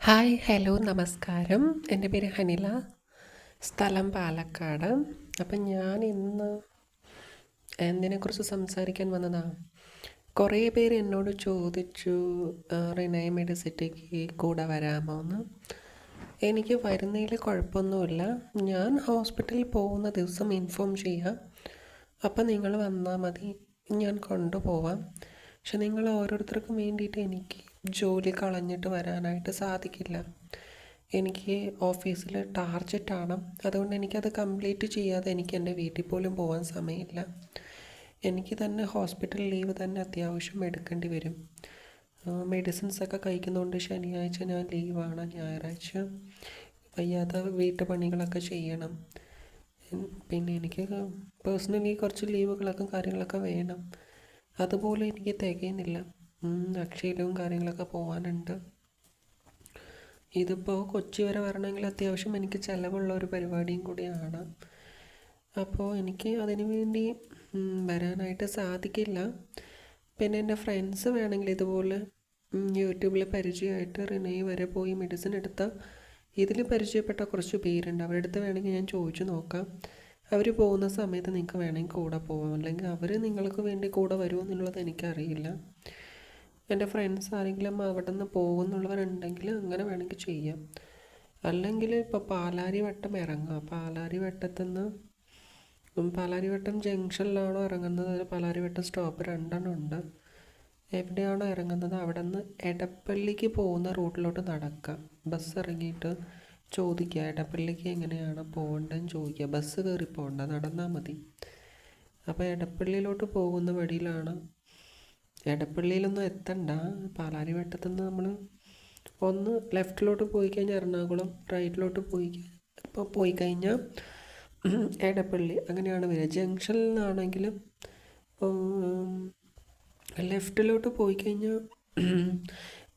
Hi hello നമസ്കാരം. എന്റെ പേര് ഹനില. സ്ഥലം പാലക്കാട്. അപ്പം ഞാൻ ഇന്ന് എന്തിനെക്കുറിച്ച് സംസാരിക്കാൻ വന്നതാണ് കുറേ പേര് എന്നോട് ചോദിച്ചു റിനൈ മെഡിസിറ്റിക്ക് കൂടെ വരാമോ എന്ന് എനിക്ക് വരുന്നതിൽ കുഴപ്പമൊന്നുമില്ല. ഞാൻ ഹോസ്പിറ്റലിൽ പോകുന്ന ദിവസം ഇൻഫോം ചെയ്യാം. അപ്പം നിങ്ങൾ വന്നാൽ മതി. ഞാൻ കൊണ്ടുപോവാം. പക്ഷെ നിങ്ങൾ ഓരോരുത്തർക്കും വേണ്ടിയിട്ട് എനിക്ക് ജോലി കളഞ്ഞിട്ട് വരാനായിട്ട് സാധിക്കില്ല. എനിക്ക് ഓഫീസിൽ ടാർജറ്റാണ്. അതുകൊണ്ട് എനിക്കത് കംപ്ലീറ്റ് ചെയ്യാതെ എനിക്ക് എന്റെ വീട്ടിൽ പോലും പോകാൻ സമയമില്ല. എനിക്ക് തന്നെ ഹോസ്പിറ്റൽ ലീവ് തന്നെ അത്യാവശ്യം എടുക്കേണ്ടി വരും. മെഡിസിൻസ് ഒക്കെ കഴിക്കുന്നതുകൊണ്ട് ശനിയാഴ്ച ഞാൻ ലീവാണ് ഞായറാഴ്ച വയ്യാത്ത വീട്ടുപണികളൊക്കെ ചെയ്യണം. പിന്നെ എനിക്ക് പേഴ്സണലി കുറച്ച് ലീവുകളൊക്കെ കാര്യങ്ങളൊക്കെ വേണം. അതുപോലെ എനിക്ക് തികയുന്നില്ല. അക്ഷയിലും കാര്യങ്ങളൊക്കെ പോകാനുണ്ട് ഇതിപ്പോൾ കൊച്ചി വരെ വരണമെങ്കിൽ അത്യാവശ്യം എനിക്ക് ചിലവുള്ള ഒരു പരിപാടിയും കൂടിയാണ്. അപ്പോൾ എനിക്ക് അതിനു വേണ്ടി വരാനായിട്ട് സാധിക്കില്ല. പിന്നെ എന്റെ ഫ്രണ്ട്സ് വേണമെങ്കിൽ ഇതുപോലെ യൂട്യൂബിൽ പരിചയമായിട്ട് റിനൈ വരെ പോയി മെഡിസിൻ എടുത്ത ഇതിൽ പരിചയപ്പെട്ട കുറച്ച് പേരുണ്ട്. അവരുടെ അടുത്ത് വേണമെങ്കിൽ ഞാൻ ചോദിച്ചു നോക്കാം. അവർ പോകുന്ന സമയത്ത് നിങ്ങൾക്ക് വേണമെങ്കിൽ കൂടെ പോകാം അല്ലെങ്കിൽ അവർ നിങ്ങൾക്ക് വേണ്ടി കൂടെ വരുമോ എന്നുള്ളത് എനിക്കറിയില്ല. എന്റെ ഫ്രണ്ട്സ് ആരെങ്കിലും അവിടെ നിന്ന് പോകുന്നുള്ളവരുണ്ടെങ്കിൽ അങ്ങനെ വേണമെങ്കിൽ ചെയ്യാം. അല്ലെങ്കിൽ ഇപ്പോൾ പാലാരി വട്ടം ഇറങ്ങാം പാലാരി വട്ടത്തുനിന്ന് പാലാരി വട്ടം ജംഗ്ഷനിലാണോ ഇറങ്ങുന്നത്? പാലാരി വട്ടം സ്റ്റോപ്പ് രണ്ടെണ്ണം ഉണ്ട്. എവിടെയാണോ ഇറങ്ങുന്നത്? അവിടെ നിന്ന് എടപ്പള്ളിക്ക് പോകുന്ന റൂട്ടിലോട്ട് നടക്കുക. ബസ് ഇറങ്ങിയിട്ട് ചോദിക്കുക എടപ്പള്ളിക്ക് എങ്ങനെയാണ് പോകേണ്ടതെന്ന് ചോദിക്കുക. ബസ് കയറി പോകണ്ട നടന്നാൽ മതി. അപ്പോൾ എടപ്പള്ളിയിലോട്ട് പോകുന്ന വഴിയിലാണ് എടപ്പള്ളിയിലൊന്നും എത്തണ്ട. പാലാരിവട്ടത്തു നിന്ന് നമ്മൾ ഒന്ന് ലെഫ്റ്റിലോട്ട് പോയി കഴിഞ്ഞാൽ എറണാകുളം റൈറ്റിലോട്ട് പോയി ഇപ്പോൾ പോയി കഴിഞ്ഞാൽ എടപ്പള്ളി. അങ്ങനെയാണ് വരിക ജംഗ്ഷനിൽ നിന്നാണെങ്കിലും ലെഫ്റ്റിലോട്ട് പോയി കഴിഞ്ഞാൽ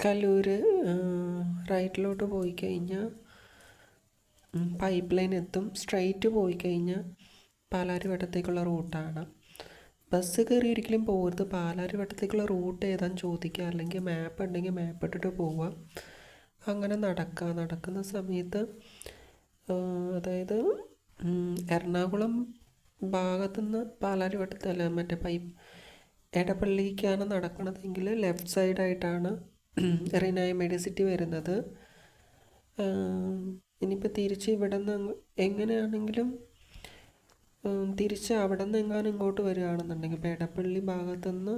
കല്ലൂർ റൈറ്റിലോട്ട് പോയി കഴിഞ്ഞാൽ പൈപ്പ് ലൈൻ എത്തും. സ്ട്രൈറ്റ് പോയി കഴിഞ്ഞാൽ പാലാരിവട്ടത്തേക്കുള്ള റൂട്ടാണ്. ബസ് കയറി ഒരിക്കലും പോകരുത്. പാലാരിവട്ടത്തേക്കുള്ള റൂട്ട് ഏതാന്ന് ചോദിക്കുക അല്ലെങ്കിൽ മാപ്പ് ഉണ്ടെങ്കിൽ മാപ്പ് ഇട്ടിട്ട് പോവുക അങ്ങനെ നടക്കുക നടക്കുന്ന സമയത്ത് അതായത് എറണാകുളം ഭാഗത്തുനിന്ന് പാലാരിവട്ടത്തല്ല മറ്റേ പൈപ്പ് എടപ്പള്ളിക്കാണ് നടക്കണതെങ്കിൽ ലെഫ്റ്റ് സൈഡായിട്ടാണ് റിനായ മെഡിസിറ്റി വരുന്നത്. ഇനിയിപ്പോൾ തിരിച്ച് ഇവിടെ നിന്ന് എങ്ങനെയാണെങ്കിലും തിരിച്ച് അവിടെ നിന്ന് എങ്ങാനും ഇങ്ങോട്ട് വരികയാണെന്നുണ്ടെങ്കിൽ പേടപ്പള്ളി ഭാഗത്തുനിന്ന്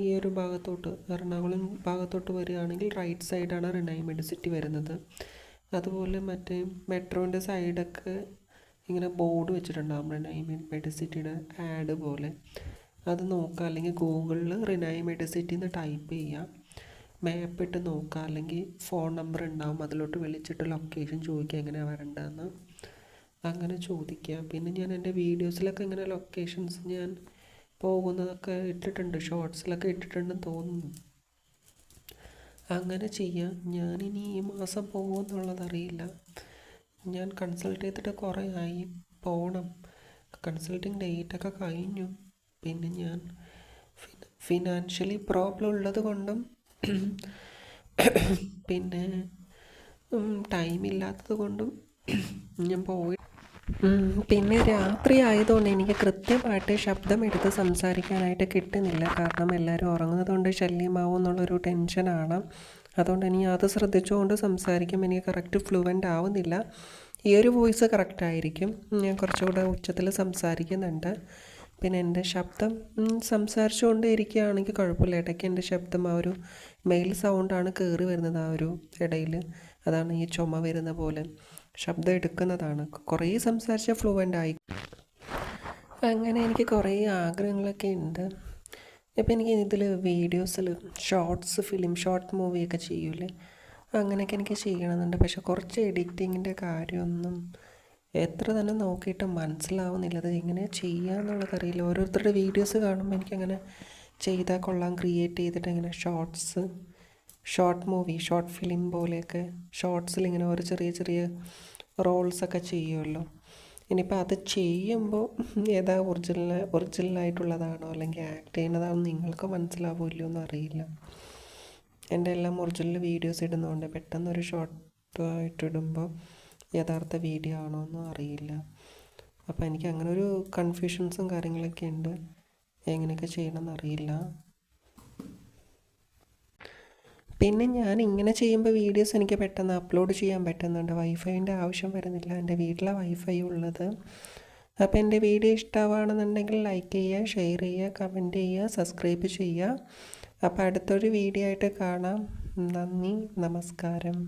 ഈ ഒരു ഭാഗത്തോട്ട് എറണാകുളം ഭാഗത്തോട്ട് വരികയാണെങ്കിൽ റൈറ്റ് സൈഡാണ് റിനൈ സിറ്റി വരുന്നത്. അതുപോലെ മറ്റേ മെട്രോന്റെ സൈഡൊക്കെ ഇങ്ങനെ ബോർഡ് വെച്ചിട്ടുണ്ടാകും റിനൈ മെഡിസിറ്റിയുടെ ആഡ് പോലെ. അത് നോക്കുക അല്ലെങ്കിൽ ഗൂഗിളിൽ റിനൈ മെഡിസിറ്റി എന്ന് ടൈപ്പ് ചെയ്യുക മാപ്പ് ഇട്ട് നോക്കുക അല്ലെങ്കിൽ ഫോൺ നമ്പർ ഉണ്ടാവും അതിലോട്ട് വിളിച്ചിട്ട് ലൊക്കേഷൻ ചോദിക്കുക എങ്ങനെയാണ് വരേണ്ടതെന്ന്. അങ്ങനെ ചോദിക്കുക പിന്നെ ഞാൻ എന്റെ വീഡിയോസിലൊക്കെ ഇങ്ങനെ ലൊക്കേഷൻസ് ഞാൻ പോകുന്നതൊക്കെ ഇട്ടിട്ടുണ്ട്. ഷോർട്സിലൊക്കെ ഇട്ടിട്ടുണ്ടെന്ന് തോന്നുന്നു. അങ്ങനെ ചെയ്യാം. ഞാനിനി ഈ മാസം പോകുമെന്നുള്ളത് ഞാൻ കൺസൾട്ട് ചെയ്തിട്ട് കുറേ ആയി. പോകണം കൺസൾട്ടിങ് ഡേറ്റൊക്കെ കഴിഞ്ഞു. പിന്നെ ഞാൻ ഫിനാൻഷ്യലി പ്രോബ്ലം ഉള്ളത് കൊണ്ടും പിന്നെ ടൈം ഇല്ലാത്തത് കൊണ്ടും ഞാൻ പോയി പിന്നെ രാത്രി ആയതുകൊണ്ട് എനിക്ക് കൃത്യമായിട്ട് ശബ്ദം എടുത്ത് സംസാരിക്കാനായിട്ട് കിട്ടുന്നില്ല. കാരണം എല്ലാവരും ഉറങ്ങുന്നത് കൊണ്ട് ശല്യമാവും എന്നുള്ളൊരു ടെൻഷനാണ്. അതുകൊണ്ട് ഇനി അത് ശ്രദ്ധിച്ചുകൊണ്ട് സംസാരിക്കും. എനിക്ക് കറക്റ്റ് ഫ്ലുവന്റ് ആവുന്നില്ല. ഈ ഒരു വോയിസ് കറക്റ്റ് ആയിരിക്കും. ഞാൻ കുറച്ചുകൂടെ ഉച്ചത്തിൽ സംസാരിക്കുന്നുണ്ട്. പിന്നെ എന്റെ ശബ്ദം സംസാരിച്ചുകൊണ്ട് ഇരിക്കുകയാണെങ്കിൽ കുഴപ്പമില്ല. ഇടയ്ക്ക് എന്റെ ശബ്ദം ആ ഒരു മെയിൽ സൗണ്ടാണ് കയറി വരുന്നത് ആ ഒരു ഇടയിൽ. അതാണ് ഈ ചുമ വരുന്ന പോലെ. ശബ്ദം എടുക്കുന്നതാണ്. കുറേ സംസാരിച്ച ഫ്ലുവന്റ് ആയി. അങ്ങനെ എനിക്ക് കുറേ ആഗ്രഹങ്ങളൊക്കെ ഉണ്ട്. ഇപ്പം എനിക്ക് ഇതിൽ വീഡിയോസിൽ ഷോർട്സ് ഫിലിം ഷോർട്ട് മൂവിയൊക്കെ ചെയ്യൂലേ. അങ്ങനെയൊക്കെ എനിക്ക് ചെയ്യണമെന്നുണ്ട് പക്ഷെ കുറച്ച് എഡിറ്റിങ്ങിന്റെ കാര്യമൊന്നും എത്ര തന്നെ നോക്കിയിട്ട് മനസ്സിലാവുന്നില്ല. അത് എങ്ങനെ ചെയ്യാന്നുള്ളത് അറിയില്ല. ഓരോരുത്തരുടെ വീഡിയോസ് കാണുമ്പോൾ എനിക്കങ്ങനെ ചെയ്താൽ കൊള്ളാം ക്രിയേറ്റ് ചെയ്തിട്ട് ഇങ്ങനെ shorts short movie short film പോലെയൊക്കെ ഷോർട്സിൽ ഇങ്ങനെ ഒരു ചെറിയ ചെറിയ റോൾസൊക്കെ ചെയ്യുമല്ലോ. ഇനിയിപ്പോൾ അത് ചെയ്യുമ്പോൾ ഏതാ ഒറിജിനൽ ഒറിജിനലായിട്ടുള്ളതാണോ അല്ലെങ്കിൽ ആക്ട് ചെയ്യുന്നതാണോ നിങ്ങൾക്ക് മനസ്സിലാവില്ലോ എന്നറിയില്ല എന്റെ എല്ലാം ഒറിജിനൽ വീഡിയോസ് ഇടുന്നതുകൊണ്ട് പെട്ടെന്നൊരു ഷോർട്ട് ആയിട്ട് ഇടുമ്പോൾ യഥാർത്ഥ വീഡിയോ ആണോ എന്നും അറിയില്ല. അപ്പോൾ എനിക്ക് അങ്ങനെ ഒരു കൺഫ്യൂഷൻസും കാര്യങ്ങളൊക്കെ ഉണ്ട്. എങ്ങനെയൊക്കെ ചെയ്യണമെന്ന് അറിയില്ല. പിന്നെ ഞാൻ ഇങ്ങനെ ചെയ്യുമ്പോൾ വീഡിയോസ് എനിക്ക് പെട്ടെന്ന് അപ്ലോഡ് ചെയ്യാൻ പറ്റുന്നുണ്ട്. വൈഫൈന്റെ ആവശ്യം വരുന്നില്ല. എന്റെ വീട്ടിലെ വൈഫൈ ഉള്ളത്. അപ്പോൾ എന്റെ വീഡിയോ ഇഷ്ടമാണെന്നുണ്ടെങ്കിൽ ലൈക്ക് ചെയ്യുക ഷെയർ ചെയ്യുക കമന്റ് ചെയ്യുക സബ്സ്ക്രൈബ് ചെയ്യുക. അപ്പോൾ അടുത്തൊരു വീഡിയോ ആയിട്ട് കാണാം. നന്ദി നമസ്കാരം.